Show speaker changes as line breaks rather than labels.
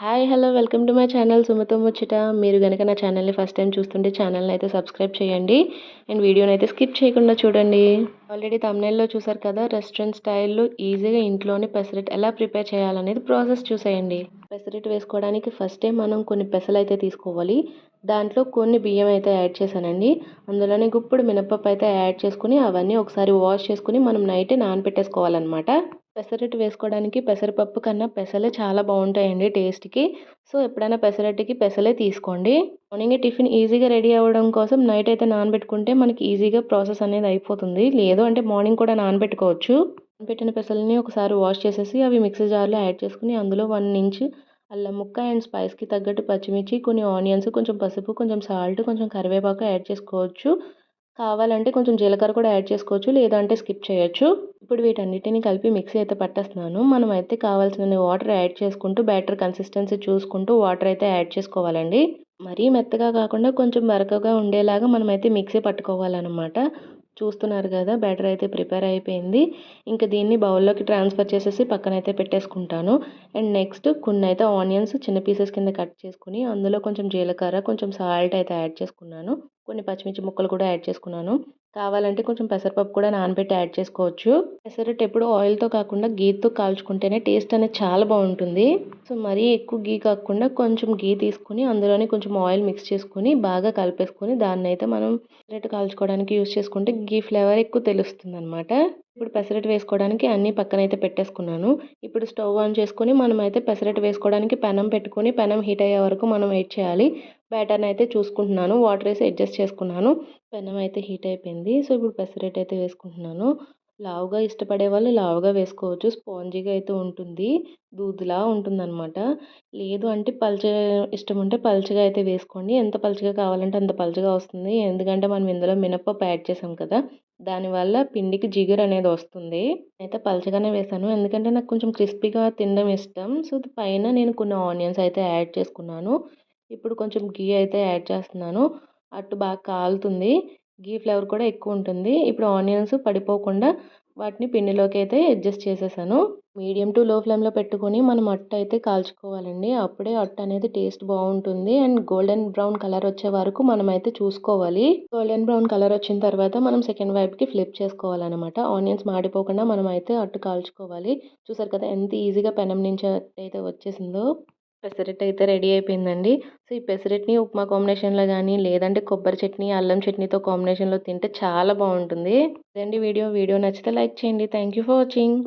Hi hello welcome to my channel సుమతో ముచ్చట మీరు కనుక నా ఛానల్ని ఫస్ట్ టైం చూస్తుంటే ఛానల్ని అయితే సబ్స్క్రైబ్ చేయండి. అండ్ వీడియోని అయితే స్కిప్ చేయకుండా చూడండి. ఆల్రెడీ తమ్నైల్లో చూసారు కదా రెస్టారెంట్ స్టైల్లో ఈజీగా ఇంట్లోనే పెసరెట్ ఎలా ప్రిపేర్ చేయాలనేది ప్రాసెస్ చూసేయండి. పెసరెట్ వేసుకోవడానికి ఫస్టే మనం కొన్ని పెసలు అయితే తీసుకోవాలి. దాంట్లో కొన్ని బియ్యం అయితే యాడ్ చేశానండి. అందులోనే గుప్పుడు మినపప్పు అయితే యాడ్ చేసుకుని అవన్నీ ఒకసారి వాష్ చేసుకుని మనం నైటే నానబెట్టేసుకోవాలన్నమాట పెసరట్టు వేసుకోవడానికి పెసరపప్పు కన్నా పెసలే చాలా బాగుంటాయండి టేస్ట్కి. సో ఎప్పుడైనా పెసరట్టుకి పెసలే తీసుకోండి. మార్నింగ్ టిఫిన్ ఈజీగా రెడీ అవ్వడం కోసం నైట్ అయితే నానబెట్టుకుంటే మనకి ఈజీగా ప్రాసెస్ అనేది అయిపోతుంది. లేదు అంటే మార్నింగ్ కూడా నానబెట్టుకోవచ్చు. నానబెట్టిన పెసల్ని ఒకసారి వాష్ చేసేసి అవి మిక్సీ జార్లో యాడ్ చేసుకుని అందులో వన్ ఇంచ్ అల్లం ముక్క అండ్ స్పైస్కి తగ్గట్టు పచ్చిమిర్చి కొన్ని ఆనియన్స్ కొంచెం పసుపు కొంచెం సాల్ట్ కొంచెం కరివేపాకు యాడ్ చేసుకోవచ్చు. కావాలంటే కొంచెం జీలకర్ర కూడా యాడ్ చేసుకోవచ్చు లేదంటే స్కిప్ చేయొచ్చు. ఇప్పుడు వీటన్నిటిని కలిపి మిక్సీ అయితే పట్టేస్తున్నాను. మనం అయితే కావాల్సిన వాటర్ యాడ్ చేసుకుంటూ బ్యాటర్ కన్సిస్టెన్సీ చూసుకుంటూ వాటర్ అయితే యాడ్ చేసుకోవాలండి. మరీ మెత్తగా కాకుండా కొంచెం బరకగా ఉండేలాగా మనమైతే మిక్సీ పట్టుకోవాలన్నమాట. చూస్తున్నారు కదా బ్యాటర్ అయితే ప్రిపేర్ అయిపోయింది. ఇంకా దీన్ని బౌల్లోకి ట్రాన్స్ఫర్ చేసేసి పక్కన అయితే పెట్టేసుకుంటాను. అండ్ నెక్స్ట్ కొన్ని అయితే ఆనియన్స్ చిన్న పీసెస్ కింద కట్ చేసుకుని అందులో కొంచెం జీలకర్ర కొంచెం సాల్ట్ అయితే యాడ్ చేసుకున్నాను. కొన్ని పచ్చిమిర్చి ముక్కలు కూడా యాడ్ చేసుకున్నాను. కావాలంటే కొంచెం పెసరపప్పు కూడా నానబెట్టి యాడ్ చేసుకోవచ్చు. పెసరట్టు ఎప్పుడు ఆయిల్తో కాకుండా గీతో కాల్చుకుంటేనే టేస్ట్ అనేది చాలా బాగుంటుంది. సో మరీ ఎక్కువ గీ కాకుండా కొంచెం గీ తీసుకుని అందులోనే కొంచెం ఆయిల్ మిక్స్ చేసుకుని బాగా కలిపేసుకొని దాన్ని అయితే మనం పెసరట్టు కాల్చుకోవడానికి యూస్ చేసుకుంటే గీ ఫ్లేవర్ ఎక్కువ తెలుస్తుంది అనమాట ఇప్పుడు పెసరట్టు వేసుకోవడానికి అన్నీ పక్కన అయితే పెట్టేసుకున్నాను. ఇప్పుడు స్టవ్ ఆన్ చేసుకొని మనం అయితే పెసరట్టు వేసుకోవడానికి పెనం పెట్టుకొని పెనం హీట్ అయ్యే వరకు మనం వెయిట్ చేయాలి. బ్యాటర్ని అయితే చూసుకుంటున్నాను. వాటర్ వేసి అడ్జస్ట్ చేసుకున్నాను. పెనం అయితే హీట్ అయిపోయింది. సో ఇప్పుడు పెసరట్టు అయితే వేసుకుంటున్నాను. లావుగా ఇష్టపడే వాళ్ళు లావుగా వేసుకోవచ్చు. స్పాంజీగా అయితే ఉంటుంది. దూదిలా ఉంటుందన్నమాట. లేదు అంటే పల్చగా ఇష్టం ఉంటే పల్చగా అయితే వేసుకోండి. ఎంత పల్చగా కావాలంటే అంత పల్చగా వస్తుంది. ఎందుకంటే మనం ఇందులో మినప్పప్పు యాడ్ చేసాం కదా! దానివల్ల పిండికి జిగురు అనేది వస్తుంది. అయితే పలచగానే వేసాను. ఎందుకంటే నాకు కొంచెం క్రిస్పీగా తినడం ఇష్టం. సో పైన నేను కొన్ని ఆనియన్స్ అయితే యాడ్ చేసుకున్నాను. ఇప్పుడు కొంచెం గీ అయితే యాడ్ చేస్తున్నాను. అటు బాగా కాలుతుంది. గీ ఫ్లేవర్ కూడా ఎక్కువ ఉంటుంది. ఇప్పుడు ఆనియన్స్ పడిపోకుండా వాటిని పిండిలోకి అయితే అడ్జస్ట్ చేసేసాను. మీడియం టు లో ఫ్లేమ్లో పెట్టుకొని మనం అట్ట అయితే కాల్చుకోవాలండి. అప్పుడే అట్ట అనేది టేస్ట్ బాగుంటుంది. అండ్ గోల్డెన్ బ్రౌన్ కలర్ వచ్చే వరకు మనం అయితే చూసుకోవాలి. గోల్డెన్ బ్రౌన్ కలర్ వచ్చిన తర్వాత మనం సెకండ్ వైపుకి ఫ్లిప్ చేసుకోవాలన్నమాట. ఆనియన్స్ మాడిపోకుండా మనం అయితే అట్టు కాల్చుకోవాలి. చూసారు కదా ఎంత ఈజీగా పెనం నుంచి అయితే వచ్చేసిందో. పెసరెట్ అయితే రెడీ అయిపోయిందండి. సో ఈ పెసరెట్ని ఉప్మా కాంబినేషన్లో కానీ లేదంటే కొబ్బరి చట్నీ అల్లం చట్నీతో కాంబినేషన్లో తింటే చాలా బాగుంటుంది. ఇదండి వీడియో. వీడియో నచ్చితే లైక్ చేయండి. Thank you for watching.